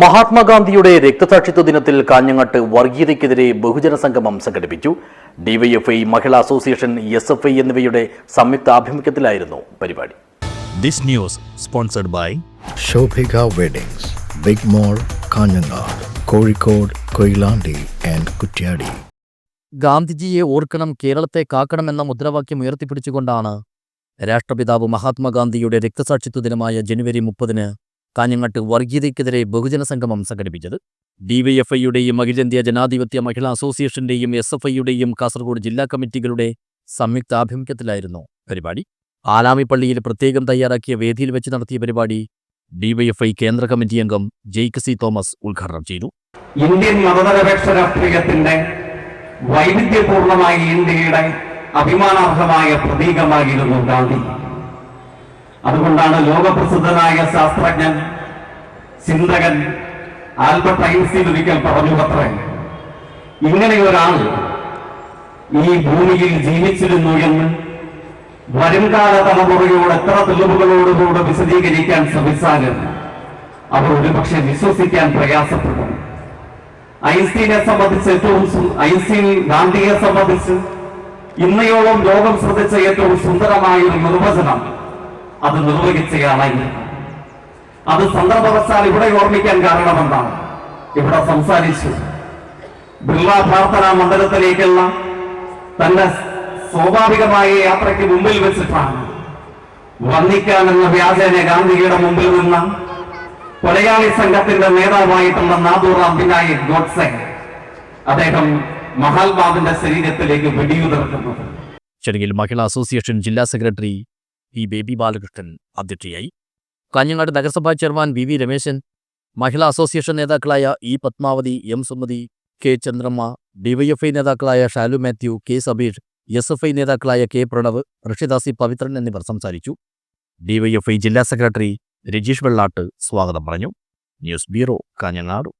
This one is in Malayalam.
മഹാത്മാഗാന്ധിയുടെ രക്തസാക്ഷിത്വ ദിനത്തിൽ കാഞ്ഞങ്ങാട്ട് വർഗീയതയ്ക്കെതിരെ ബഹുജന സംഗമം സംഘടിപ്പിച്ചു. DYFI Mahila Association S F I എന്നിവയുടെ സംയുക്ത ആഭിമുഖ്യത്തിലായിരുന്നു പരിപാടി. This news sponsored by Shobhika Weddings, Big Mall Kanhangad Kozhikode Koilandi and Kuttiadi. ഗാന്ധിജിയെ ഓർക്കണം കേരളത്തെ കാക്കണമെന്ന മുദ്രാവാക്യം ഉയർത്തിപ്പിടിച്ചുകൊണ്ടാണ് രാഷ്ട്രപിതാവ് മഹാത്മാഗാന്ധിയുടെ രക്തസാക്ഷിത്വ ദിനമായ ജനുവരി മുപ്പതിന് കാഞ്ഞങ്ങാട്ട് വർഗീയതയ്ക്കെതിരെ ബഹുജന സംഗമം സംഘടിപ്പിച്ചത് ഡിവൈഎഫ്ഐയുടെയും അഖിലേന്ത്യാ ജനാധിപത്യ മഹിളാ അസോസിയേഷന്റെയും എസ് എഫ് ഐയുടെയും കാസർഗോഡ് ജില്ലാ കമ്മിറ്റികളുടെ സംയുക്ത ആഭിമുഖ്യത്തിലായിരുന്നു പരിപാടി. ആലാമിപ്പള്ളിയിൽ പ്രത്യേകം തയ്യാറാക്കിയ വേദിയിൽ വെച്ച് നടത്തിയ പരിപാടി ഡിവൈഎഫ്ഐ കേന്ദ്ര കമ്മിറ്റി അംഗം ജെയ്ക്ക് സി തോമസ് ഉദ്ഘാടനം ചെയ്തു. ഇന്ത്യൻ മതനിരപേക്ഷ രാഷ്ട്രീയത്തിന്റെ വൈവിധ്യപൂർണമായ ഇന്ത്യയുടെ അഭിമാനാർഹമായ പ്രതീകമായിരുന്നു ഗാന്ധി. അതുകൊണ്ടാണ് ലോകപ്രസിദ്ധനായ ശാസ്ത്രജ്ഞൻ ചിന്തകൻ ആൽബർട്ട് ഐൻസ്റ്റീൻ ഒരിക്കൽ പറഞ്ഞു അത്രേ ഇങ്ങനെ ഒരാൾ ഈ ഭൂമിയിൽ ജീവിച്ചിരുന്നു എന്ന് വരുംകാല തലമുറയോട് എത്ര തെളിവുകളോടുകൂടെ വിശദീകരിക്കാൻ ശ്രമിച്ചാലും അവർ ഒരുപക്ഷെ വിശ്വസിക്കാൻ പ്രയാസപ്പെടും. ഐൻസ്റ്റീനെ സംബന്ധിച്ച് ഏറ്റവും ഐൻസ്റ്റീൻ ഗാന്ധിയെ സംബന്ധിച്ച് ഇന്നയോളം ലോകം ശ്രദ്ധിച്ച ഏറ്റവും സുന്ദരമായ ഒരു നിർവചനം അത് നിർവഹിച്ചയാളായിരുന്നു അത് സന്ദർഭവശാൽ ഇവിടെ ഓർമ്മിക്കാൻ കാരണമെന്താണ്? ഇവിടെ സംസാരിച്ചു. ബിർള പ്രാർത്ഥനാ മണ്ഡലത്തിലേക്കുള്ള തന്റെ സ്വാഭാവികമായ യാത്രയ്ക്ക് മുമ്പിൽ വെച്ചിട്ടാണ്. വന്ദിക്കാൻ എന്ന വ്യാജേന ഗാന്ധിയുടെ മുമ്പിൽ നിന്ന് കൊലയാളി സംഘത്തിന്റെ നേതാവായിട്ടുള്ള നാദൂറാം വിനായക് ഗോഡ്സെ അദ്ദേഹം മഹാത്മാവിന്റെ ശരീരത്തിലേക്ക് വെടിയുതിർക്കുന്നത്. ചടങ്ങിൽ മഹിളാ അസോസിയേഷൻ ജില്ലാ സെക്രട്ടറി പി ബേബി ബാലകൃഷ്ണൻ അധ്യക്ഷയായി കാഞ്ഞങ്ങാട് നഗരസഭാ chairman V V Rameshan Mahila Association നേതാക്കളായ E Padmavathi M Sumathi K Chandramma DYFI നേതാക്കളായ Shalu Mathew K Sabeesh S F I നേതാക്കളായ കെ പ്രണവ് ഋഷിദാസി പവിത്രൻ എന്നിവർ സംസാരിച്ചു. ഡിവൈഎഫ്ഐ ജില്ലാ സെക്രട്ടറി രജീഷ് വെള്ളാട്ട് സ്വാഗതം പറഞ്ഞു. News bureau Kanhangad.